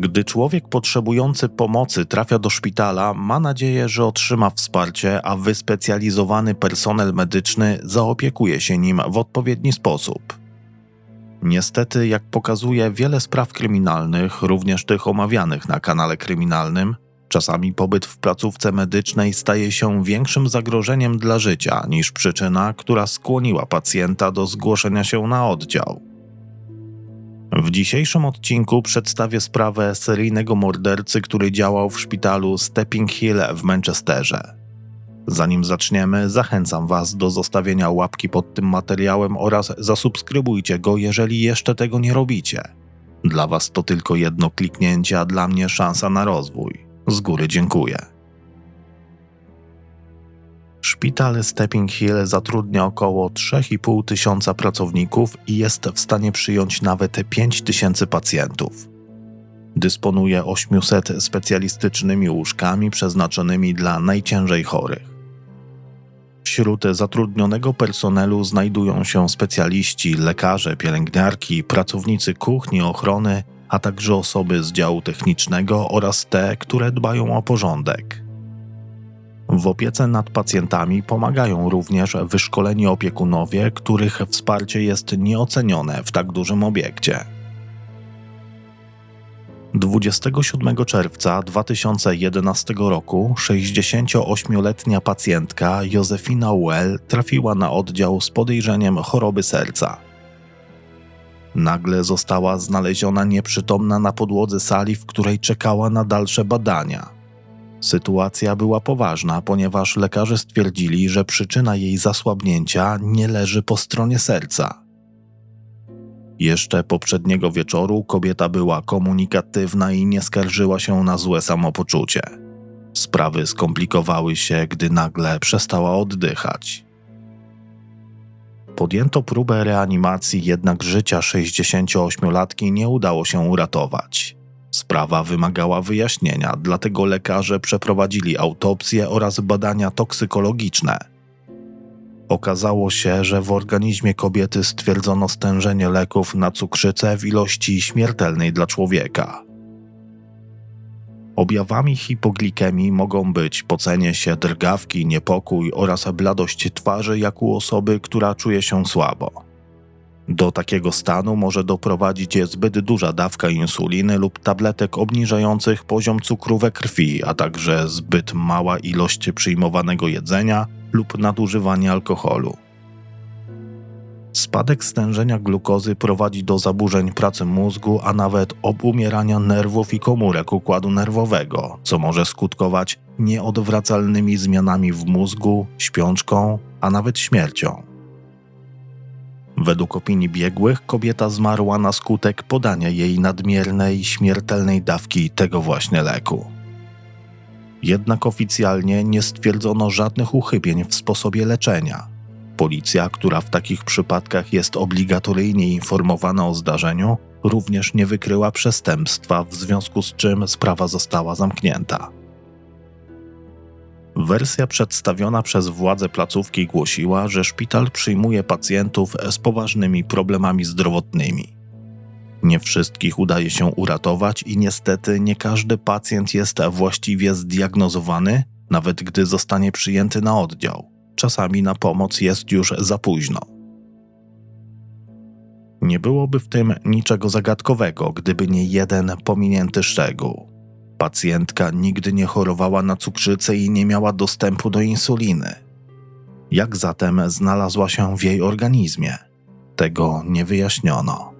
Gdy człowiek potrzebujący pomocy trafia do szpitala, ma nadzieję, że otrzyma wsparcie, a wyspecjalizowany personel medyczny zaopiekuje się nim w odpowiedni sposób. Niestety, jak pokazuje wiele spraw kryminalnych, również tych omawianych na kanale kryminalnym, czasami pobyt w placówce medycznej staje się większym zagrożeniem dla życia niż przyczyna, która skłoniła pacjenta do zgłoszenia się na oddział. W dzisiejszym odcinku przedstawię sprawę seryjnego mordercy, który działał w szpitalu Stepping Hill w Manchesterze. Zanim zaczniemy, zachęcam Was do zostawienia łapki pod tym materiałem oraz zasubskrybujcie go, jeżeli jeszcze tego nie robicie. Dla Was to tylko jedno kliknięcie, a dla mnie szansa na rozwój. Z góry dziękuję. Szpital Stepping Hill zatrudnia około 3,5 tysiąca pracowników i jest w stanie przyjąć nawet 5 tysięcy pacjentów. Dysponuje 800 specjalistycznymi łóżkami przeznaczonymi dla najciężej chorych. Wśród zatrudnionego personelu znajdują się specjaliści, lekarze, pielęgniarki, pracownicy kuchni, ochrony, a także osoby z działu technicznego oraz te, które dbają o porządek. W opiece nad pacjentami pomagają również wyszkoleni opiekunowie, których wsparcie jest nieocenione w tak dużym obiekcie. 27 czerwca 2011 roku 68-letnia pacjentka Józefina Well trafiła na oddział z podejrzeniem choroby serca. Nagle została znaleziona nieprzytomna na podłodze sali, w której czekała na dalsze badania. Sytuacja była poważna, ponieważ lekarze stwierdzili, że przyczyna jej zasłabnięcia nie leży po stronie serca. Jeszcze poprzedniego wieczoru kobieta była komunikatywna i nie skarżyła się na złe samopoczucie. Sprawy skomplikowały się, gdy nagle przestała oddychać. Podjęto próbę reanimacji, jednak życia 68-latki nie udało się uratować. Sprawa wymagała wyjaśnienia, dlatego lekarze przeprowadzili autopsję oraz badania toksykologiczne. Okazało się, że w organizmie kobiety stwierdzono stężenie leków na cukrzycę w ilości śmiertelnej dla człowieka. Objawami hipoglikemii mogą być pocenie się, drgawki, niepokój oraz bladość twarzy jak u osoby, która czuje się słabo. Do takiego stanu może doprowadzić zbyt duża dawka insuliny lub tabletek obniżających poziom cukru we krwi, a także zbyt mała ilość przyjmowanego jedzenia lub nadużywanie alkoholu. Spadek stężenia glukozy prowadzi do zaburzeń pracy mózgu, a nawet obumierania nerwów i komórek układu nerwowego, co może skutkować nieodwracalnymi zmianami w mózgu, śpiączką, a nawet śmiercią. Według opinii biegłych, kobieta zmarła na skutek podania jej nadmiernej, śmiertelnej dawki tego właśnie leku. Jednak oficjalnie nie stwierdzono żadnych uchybień w sposobie leczenia. Policja, która w takich przypadkach jest obligatoryjnie informowana o zdarzeniu, również nie wykryła przestępstwa, w związku z czym sprawa została zamknięta. Wersja przedstawiona przez władze placówki głosiła, że szpital przyjmuje pacjentów z poważnymi problemami zdrowotnymi. Nie wszystkich udaje się uratować i niestety nie każdy pacjent jest właściwie zdiagnozowany, nawet gdy zostanie przyjęty na oddział. Czasami na pomoc jest już za późno. Nie byłoby w tym niczego zagadkowego, gdyby nie jeden pominięty szczegół. Pacjentka nigdy nie chorowała na cukrzycę i nie miała dostępu do insuliny. Jak zatem znalazła się w jej organizmie? Tego nie wyjaśniono.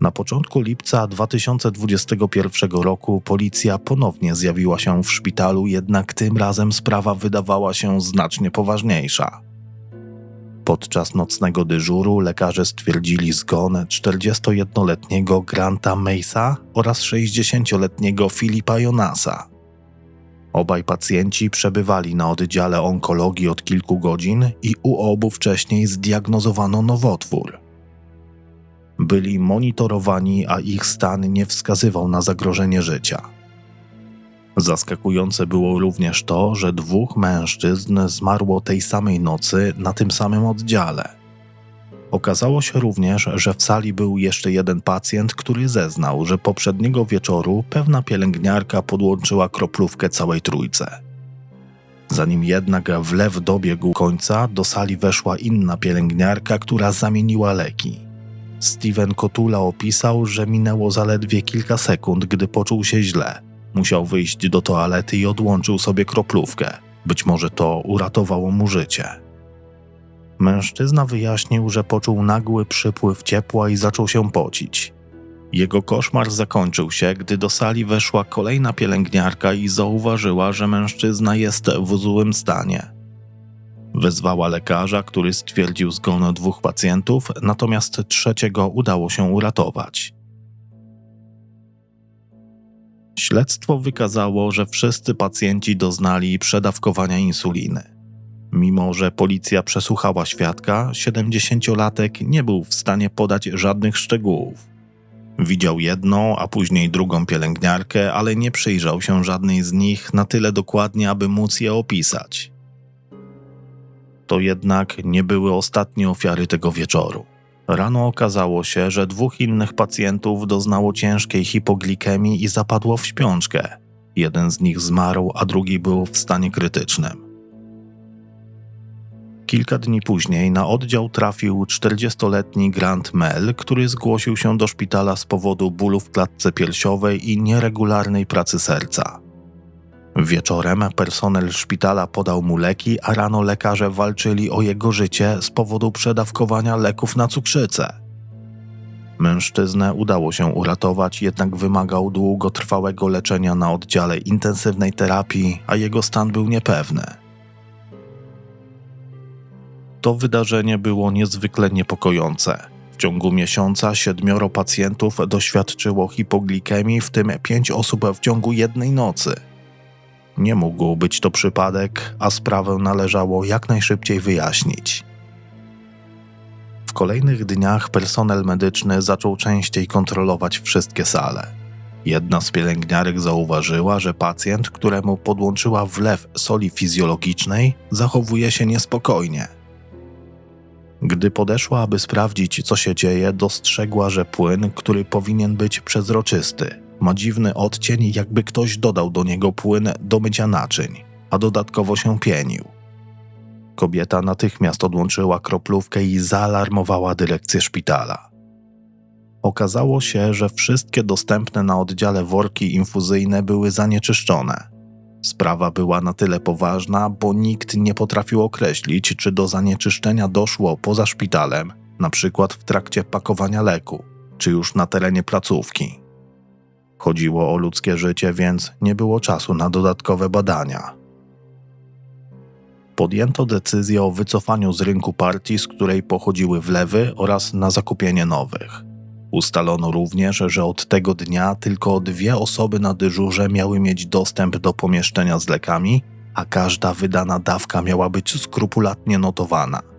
Na początku lipca 2021 roku policja ponownie zjawiła się w szpitalu, jednak tym razem sprawa wydawała się znacznie poważniejsza. Podczas nocnego dyżuru lekarze stwierdzili zgon 41-letniego Granta Mesa oraz 60-letniego Filipa Jonasa. Obaj pacjenci przebywali na oddziale onkologii od kilku godzin i u obu wcześniej zdiagnozowano nowotwór. Byli monitorowani, a ich stan nie wskazywał na zagrożenie życia. Zaskakujące było również to, że dwóch mężczyzn zmarło tej samej nocy na tym samym oddziale. Okazało się również, że w sali był jeszcze jeden pacjent, który zeznał, że poprzedniego wieczoru pewna pielęgniarka podłączyła kroplówkę całej trójce. Zanim jednak wlew dobiegł końca, do sali weszła inna pielęgniarka, która zamieniła leki. Steven Kotula opisał, że minęło zaledwie kilka sekund, gdy poczuł się źle. Musiał wyjść do toalety i odłączył sobie kroplówkę. Być może to uratowało mu życie. Mężczyzna wyjaśnił, że poczuł nagły przypływ ciepła i zaczął się pocić. Jego koszmar zakończył się, gdy do sali weszła kolejna pielęgniarka i zauważyła, że mężczyzna jest w złym stanie. Wezwała lekarza, który stwierdził zgon dwóch pacjentów, natomiast trzeciego udało się uratować. Śledztwo wykazało, że wszyscy pacjenci doznali przedawkowania insuliny. Mimo, że policja przesłuchała świadka, 70-latek nie był w stanie podać żadnych szczegółów. Widział jedną, a później drugą pielęgniarkę, ale nie przyjrzał się żadnej z nich na tyle dokładnie, aby móc je opisać. To jednak nie były ostatnie ofiary tego wieczoru. Rano okazało się, że dwóch innych pacjentów doznało ciężkiej hipoglikemii i zapadło w śpiączkę. Jeden z nich zmarł, a drugi był w stanie krytycznym. Kilka dni później na oddział trafił 40-letni Grant Mel, który zgłosił się do szpitala z powodu bólu w klatce piersiowej i nieregularnej pracy serca. Wieczorem personel szpitala podał mu leki, a rano lekarze walczyli o jego życie z powodu przedawkowania leków na cukrzycę. Mężczyznę udało się uratować, jednak wymagał długotrwałego leczenia na oddziale intensywnej terapii, a jego stan był niepewny. To wydarzenie było niezwykle niepokojące. W ciągu miesiąca siedmioro pacjentów doświadczyło hipoglikemii, w tym pięć osób w ciągu jednej nocy. Nie mógł być to przypadek, a sprawę należało jak najszybciej wyjaśnić. W kolejnych dniach personel medyczny zaczął częściej kontrolować wszystkie sale. Jedna z pielęgniarek zauważyła, że pacjent, któremu podłączyła wlew soli fizjologicznej, zachowuje się niespokojnie. Gdy podeszła, aby sprawdzić, co się dzieje, dostrzegła, że płyn, który powinien być przezroczysty, ma dziwny odcień, jakby ktoś dodał do niego płyn do mycia naczyń, a dodatkowo się pienił. Kobieta natychmiast odłączyła kroplówkę i zaalarmowała dyrekcję szpitala. Okazało się, że wszystkie dostępne na oddziale worki infuzyjne były zanieczyszczone. Sprawa była na tyle poważna, bo nikt nie potrafił określić, czy do zanieczyszczenia doszło poza szpitalem, na przykład w trakcie pakowania leku, czy już na terenie placówki. Chodziło o ludzkie życie, więc nie było czasu na dodatkowe badania. Podjęto decyzję o wycofaniu z rynku partii, z której pochodziły wlewy oraz na zakupienie nowych. Ustalono również, że od tego dnia tylko dwie osoby na dyżurze miały mieć dostęp do pomieszczenia z lekami, a każda wydana dawka miała być skrupulatnie notowana.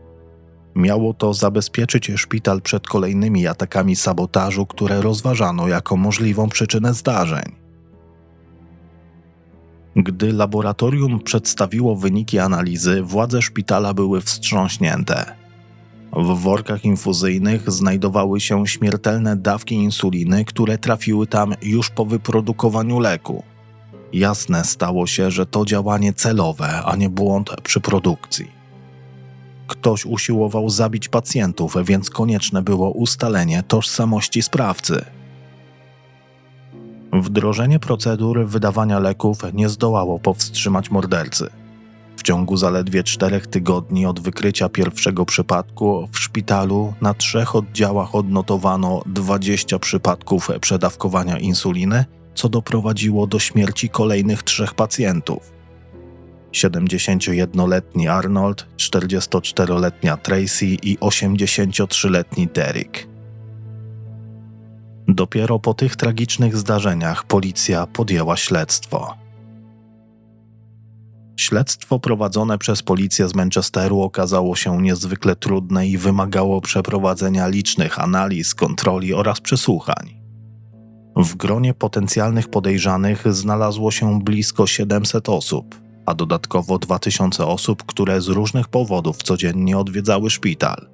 Miało to zabezpieczyć szpital przed kolejnymi atakami sabotażu, które rozważano jako możliwą przyczynę zdarzeń. Gdy laboratorium przedstawiło wyniki analizy, władze szpitala były wstrząśnięte. W workach infuzyjnych znajdowały się śmiertelne dawki insuliny, które trafiły tam już po wyprodukowaniu leku. Jasne stało się, że to działanie celowe, a nie błąd przy produkcji. Ktoś usiłował zabić pacjentów, więc konieczne było ustalenie tożsamości sprawcy. Wdrożenie procedur wydawania leków nie zdołało powstrzymać mordercy. W ciągu zaledwie czterech tygodni od wykrycia pierwszego przypadku w szpitalu na trzech oddziałach odnotowano 20 przypadków przedawkowania insuliny, co doprowadziło do śmierci kolejnych trzech pacjentów. 71-letni Arnold, 44-letnia Tracy i 83-letni Derek. Dopiero po tych tragicznych zdarzeniach policja podjęła śledztwo. Śledztwo prowadzone przez policję z Manchesteru okazało się niezwykle trudne i wymagało przeprowadzenia licznych analiz, kontroli oraz przesłuchań. W gronie potencjalnych podejrzanych znalazło się blisko 700 osób, a dodatkowo 2000 osób, które z różnych powodów codziennie odwiedzały szpital.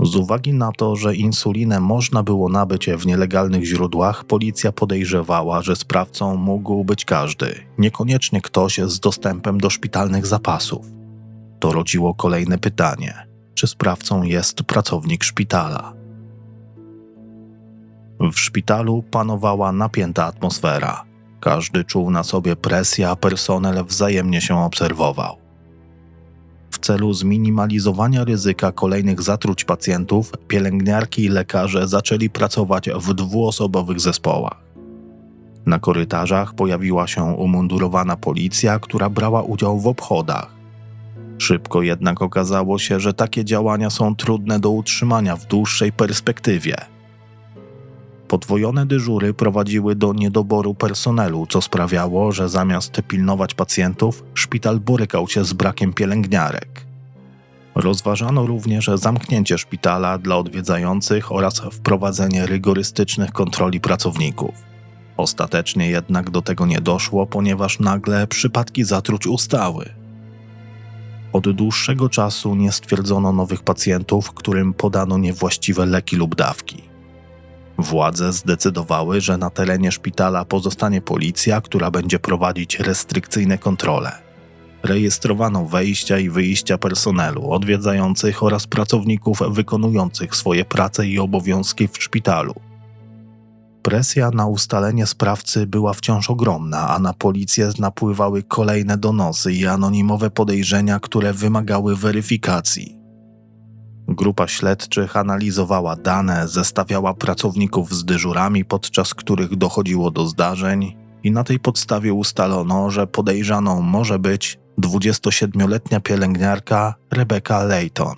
Z uwagi na to, że insulinę można było nabyć w nielegalnych źródłach, policja podejrzewała, że sprawcą mógł być każdy, niekoniecznie ktoś z dostępem do szpitalnych zapasów. To rodziło kolejne pytanie: czy sprawcą jest pracownik szpitala? W szpitalu panowała napięta atmosfera. Każdy czuł na sobie presję, a personel wzajemnie się obserwował. W celu zminimalizowania ryzyka kolejnych zatruć pacjentów, pielęgniarki i lekarze zaczęli pracować w dwuosobowych zespołach. Na korytarzach pojawiła się umundurowana policja, która brała udział w obchodach. Szybko jednak okazało się, że takie działania są trudne do utrzymania w dłuższej perspektywie. Podwojone dyżury prowadziły do niedoboru personelu, co sprawiało, że zamiast pilnować pacjentów, szpital borykał się z brakiem pielęgniarek. Rozważano również zamknięcie szpitala dla odwiedzających oraz wprowadzenie rygorystycznych kontroli pracowników. Ostatecznie jednak do tego nie doszło, ponieważ nagle przypadki zatruć ustały. Od dłuższego czasu nie stwierdzono nowych pacjentów, którym podano niewłaściwe leki lub dawki. Władze zdecydowały, że na terenie szpitala pozostanie policja, która będzie prowadzić restrykcyjne kontrole. Rejestrowano wejścia i wyjścia personelu, odwiedzających oraz pracowników wykonujących swoje prace i obowiązki w szpitalu. Presja na ustalenie sprawcy była wciąż ogromna, a na policję napływały kolejne donosy i anonimowe podejrzenia, które wymagały weryfikacji. Grupa śledczych analizowała dane, zestawiała pracowników z dyżurami, podczas których dochodziło do zdarzeń, i na tej podstawie ustalono, że podejrzaną może być 27-letnia pielęgniarka Rebecca Layton.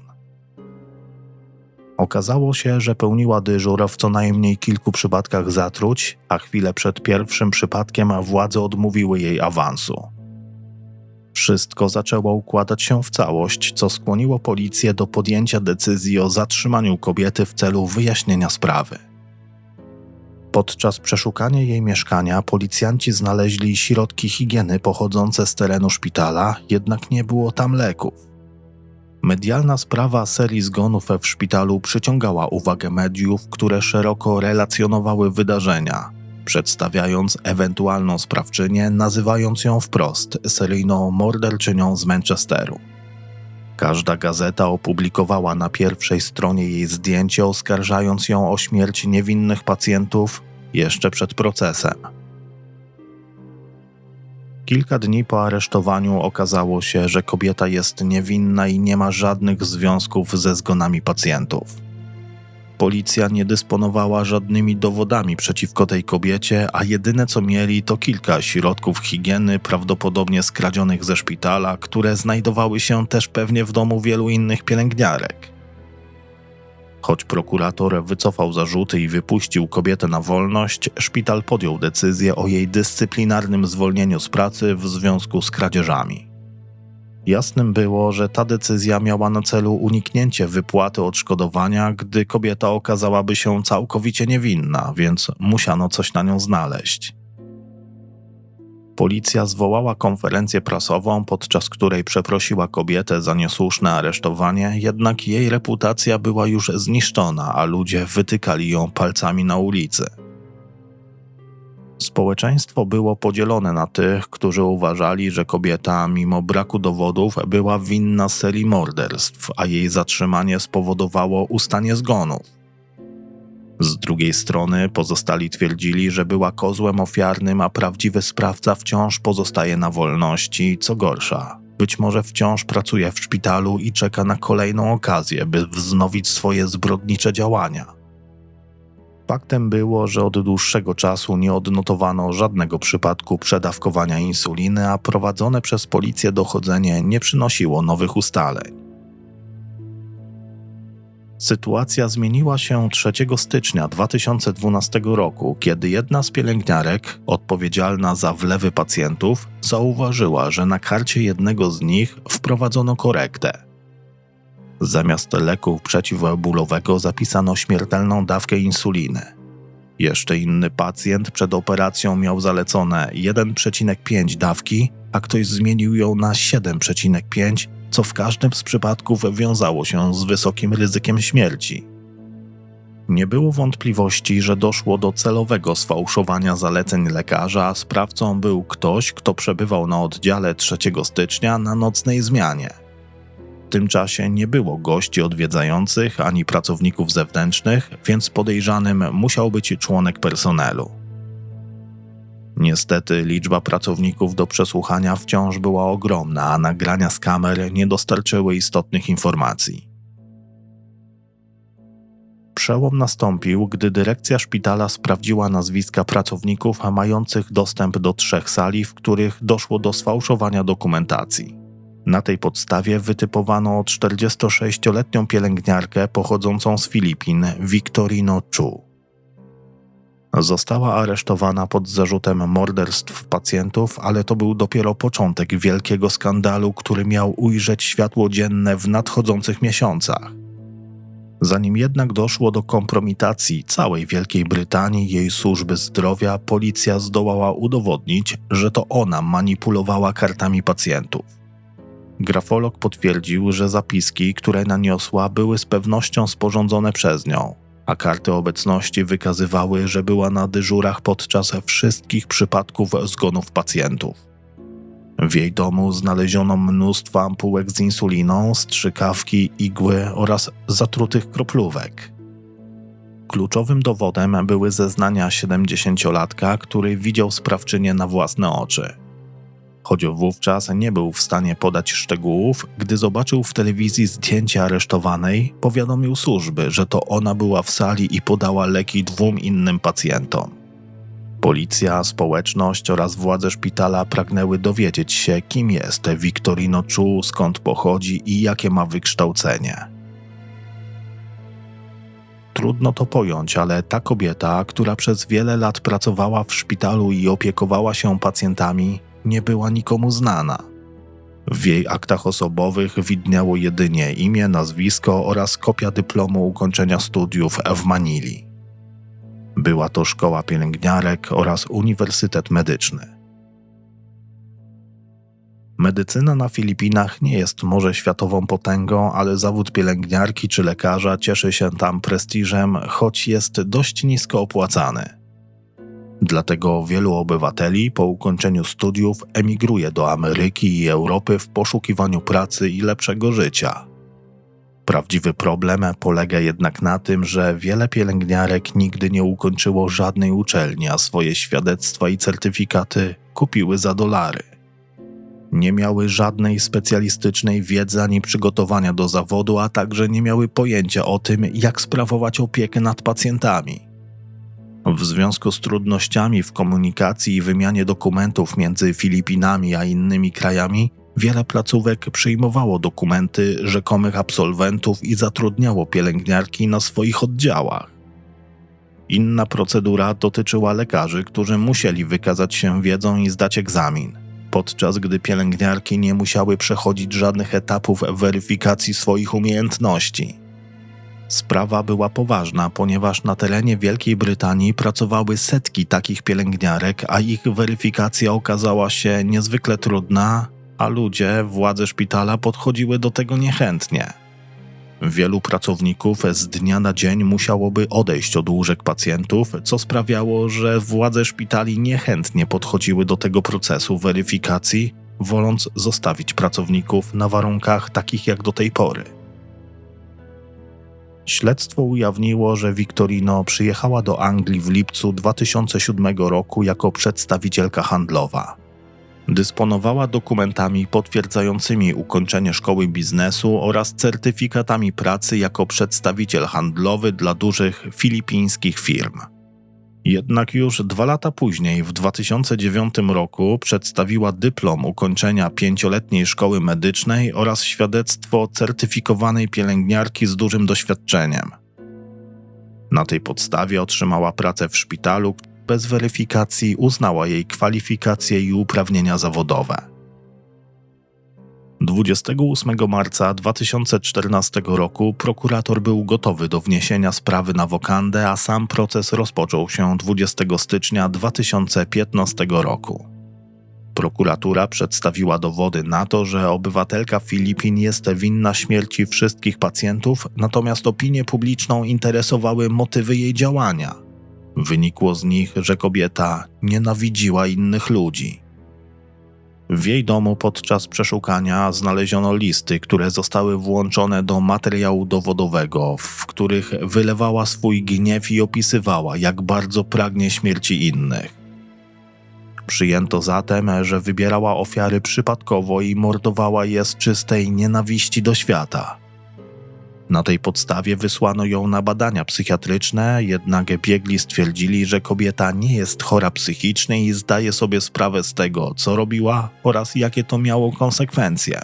Okazało się, że pełniła dyżur w co najmniej kilku przypadkach zatruć, a chwilę przed pierwszym przypadkiem władze odmówiły jej awansu. Wszystko zaczęło układać się w całość, co skłoniło policję do podjęcia decyzji o zatrzymaniu kobiety w celu wyjaśnienia sprawy. Podczas przeszukania jej mieszkania policjanci znaleźli środki higieny pochodzące z terenu szpitala, jednak nie było tam leków. Medialna sprawa serii zgonów w szpitalu przyciągała uwagę mediów, które szeroko relacjonowały wydarzenia, przedstawiając ewentualną sprawczynię, nazywając ją wprost seryjną morderczynią z Manchesteru. Każda gazeta opublikowała na pierwszej stronie jej zdjęcie, oskarżając ją o śmierć niewinnych pacjentów jeszcze przed procesem. Kilka dni po aresztowaniu okazało się, że kobieta jest niewinna i nie ma żadnych związków ze zgonami pacjentów. Policja nie dysponowała żadnymi dowodami przeciwko tej kobiecie, a jedyne co mieli to kilka środków higieny, prawdopodobnie skradzionych ze szpitala, które znajdowały się też pewnie w domu wielu innych pielęgniarek. Choć prokurator wycofał zarzuty i wypuścił kobietę na wolność, szpital podjął decyzję o jej dyscyplinarnym zwolnieniu z pracy w związku z kradzieżami. Jasnym było, że ta decyzja miała na celu uniknięcie wypłaty odszkodowania, gdy kobieta okazałaby się całkowicie niewinna, więc musiano coś na nią znaleźć. Policja zwołała konferencję prasową, podczas której przeprosiła kobietę za niesłuszne aresztowanie, jednak jej reputacja była już zniszczona, a ludzie wytykali ją palcami na ulicy. Społeczeństwo było podzielone na tych, którzy uważali, że kobieta, mimo braku dowodów, była winna serii morderstw, a jej zatrzymanie spowodowało ustanie zgonów. Z drugiej strony pozostali twierdzili, że była kozłem ofiarnym, a prawdziwy sprawca wciąż pozostaje na wolności, co gorsza. Być może wciąż pracuje w szpitalu i czeka na kolejną okazję, by wznowić swoje zbrodnicze działania. Faktem było, że od dłuższego czasu nie odnotowano żadnego przypadku przedawkowania insuliny, a prowadzone przez policję dochodzenie nie przynosiło nowych ustaleń. Sytuacja zmieniła się 3 stycznia 2012 roku, kiedy jedna z pielęgniarek, odpowiedzialna za wlewy pacjentów, zauważyła, że na karcie jednego z nich wprowadzono korektę. Zamiast leku przeciwbólowego zapisano śmiertelną dawkę insuliny. Jeszcze inny pacjent przed operacją miał zalecone 1,5 dawki, a ktoś zmienił ją na 7,5 co w każdym z przypadków wiązało się z wysokim ryzykiem śmierci. Nie było wątpliwości, że doszło do celowego sfałszowania zaleceń lekarza, a sprawcą był ktoś, kto przebywał na oddziale 3 stycznia na nocnej zmianie. Tym czasie nie było gości odwiedzających ani pracowników zewnętrznych, więc podejrzanym musiał być członek personelu. Niestety liczba pracowników do przesłuchania wciąż była ogromna, a nagrania z kamer nie dostarczyły istotnych informacji. Przełom nastąpił, gdy dyrekcja szpitala sprawdziła nazwiska pracowników mających dostęp do trzech sali, w których doszło do sfałszowania dokumentacji. Na tej podstawie wytypowano 46-letnią pielęgniarkę pochodzącą z Filipin, Victorino Chu. Została aresztowana pod zarzutem morderstw pacjentów, ale to był dopiero początek wielkiego skandalu, który miał ujrzeć światło dzienne w nadchodzących miesiącach. Zanim jednak doszło do kompromitacji całej Wielkiej Brytanii jej służby zdrowia, policja zdołała udowodnić, że to ona manipulowała kartami pacjentów. Grafolog potwierdził, że zapiski, które naniosła, były z pewnością sporządzone przez nią, a karty obecności wykazywały, że była na dyżurach podczas wszystkich przypadków zgonów pacjentów. W jej domu znaleziono mnóstwo ampułek z insuliną, strzykawki, igły oraz zatrutych kroplówek. Kluczowym dowodem były zeznania 70-latka, który widział sprawczynię na własne oczy. Choć wówczas nie był w stanie podać szczegółów, gdy zobaczył w telewizji zdjęcie aresztowanej, powiadomił służby, że to ona była w sali i podała leki dwóm innym pacjentom. Policja, społeczność oraz władze szpitala pragnęły dowiedzieć się, kim jest Victorino Chu, skąd pochodzi i jakie ma wykształcenie. Trudno to pojąć, ale ta kobieta, która przez wiele lat pracowała w szpitalu i opiekowała się pacjentami, nie była nikomu znana. W jej aktach osobowych widniało jedynie imię, nazwisko oraz kopia dyplomu ukończenia studiów w Manili. Była to szkoła pielęgniarek oraz uniwersytet medyczny. Medycyna na Filipinach nie jest może światową potęgą, ale zawód pielęgniarki czy lekarza cieszy się tam prestiżem, choć jest dość nisko opłacany. Dlatego wielu obywateli po ukończeniu studiów emigruje do Ameryki i Europy w poszukiwaniu pracy i lepszego życia. Prawdziwy problem polega jednak na tym, że wiele pielęgniarek nigdy nie ukończyło żadnej uczelni, a swoje świadectwa i certyfikaty kupiły za dolary. Nie miały żadnej specjalistycznej wiedzy ani przygotowania do zawodu, a także nie miały pojęcia o tym, jak sprawować opiekę nad pacjentami. W związku z trudnościami w komunikacji i wymianie dokumentów między Filipinami a innymi krajami, wiele placówek przyjmowało dokumenty rzekomych absolwentów i zatrudniało pielęgniarki na swoich oddziałach. Inna procedura dotyczyła lekarzy, którzy musieli wykazać się wiedzą i zdać egzamin, podczas gdy pielęgniarki nie musiały przechodzić żadnych etapów weryfikacji swoich umiejętności. Sprawa była poważna, ponieważ na terenie Wielkiej Brytanii pracowały setki takich pielęgniarek, a ich weryfikacja okazała się niezwykle trudna, a ludzie, władze szpitala podchodziły do tego niechętnie. Wielu pracowników z dnia na dzień musiałoby odejść od łóżek pacjentów, co sprawiało, że władze szpitali niechętnie podchodziły do tego procesu weryfikacji, woląc zostawić pracowników na warunkach takich jak do tej pory. Śledztwo ujawniło, że Victorino przyjechała do Anglii w lipcu 2007 roku jako przedstawicielka handlowa. Dysponowała dokumentami potwierdzającymi ukończenie szkoły biznesu oraz certyfikatami pracy jako przedstawiciel handlowy dla dużych filipińskich firm. Jednak już dwa lata później, w 2009 roku, przedstawiła dyplom ukończenia pięcioletniej szkoły medycznej oraz świadectwo certyfikowanej pielęgniarki z dużym doświadczeniem. Na tej podstawie otrzymała pracę w szpitalu, bez weryfikacji uznała jej kwalifikacje i uprawnienia zawodowe. 28 marca 2014 roku prokurator był gotowy do wniesienia sprawy na wokandę, a sam proces rozpoczął się 20 stycznia 2015 roku. Prokuratura przedstawiła dowody na to, że obywatelka Filipin jest winna śmierci wszystkich pacjentów, natomiast opinię publiczną interesowały motywy jej działania. Wynikło z nich, że kobieta nienawidziła innych ludzi. W jej domu podczas przeszukania znaleziono listy, które zostały włączone do materiału dowodowego, w których wylewała swój gniew i opisywała, jak bardzo pragnie śmierci innych. Przyjęto zatem, że wybierała ofiary przypadkowo i mordowała je z czystej nienawiści do świata. Na tej podstawie wysłano ją na badania psychiatryczne, jednak biegli stwierdzili, że kobieta nie jest chora psychicznie i zdaje sobie sprawę z tego, co robiła oraz jakie to miało konsekwencje.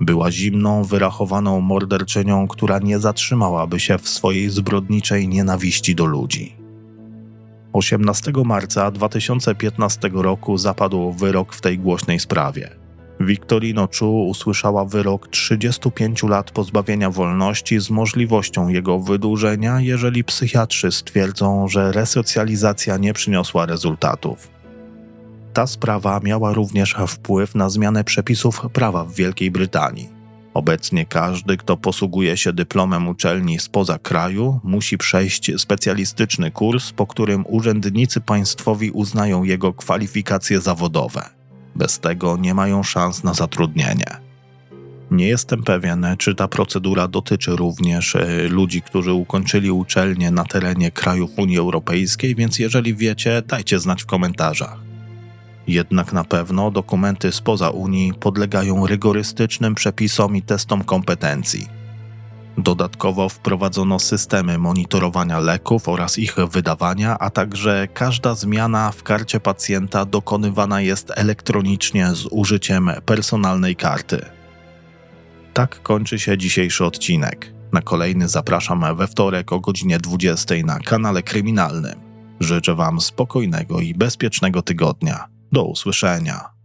Była zimną, wyrachowaną morderczynią, która nie zatrzymałaby się w swojej zbrodniczej nienawiści do ludzi. 18 marca 2015 roku zapadł wyrok w tej głośnej sprawie. Victorino Chu usłyszała wyrok 35 lat pozbawienia wolności z możliwością jego wydłużenia, jeżeli psychiatrzy stwierdzą, że resocjalizacja nie przyniosła rezultatów. Ta sprawa miała również wpływ na zmianę przepisów prawa w Wielkiej Brytanii. Obecnie każdy, kto posługuje się dyplomem uczelni spoza kraju, musi przejść specjalistyczny kurs, po którym urzędnicy państwowi uznają jego kwalifikacje zawodowe. Bez tego nie mają szans na zatrudnienie. Nie jestem pewien, czy ta procedura dotyczy również e, ludzi, którzy ukończyli uczelnię na terenie krajów Unii Europejskiej, więc jeżeli wiecie, dajcie znać w komentarzach. Jednak na pewno dokumenty spoza Unii podlegają rygorystycznym przepisom i testom kompetencji. Dodatkowo wprowadzono systemy monitorowania leków oraz ich wydawania, a także każda zmiana w karcie pacjenta dokonywana jest elektronicznie z użyciem personalnej karty. Tak kończy się dzisiejszy odcinek. Na kolejny zapraszam we wtorek o godzinie 20 na kanale kryminalnym. Życzę Wam spokojnego i bezpiecznego tygodnia. Do usłyszenia.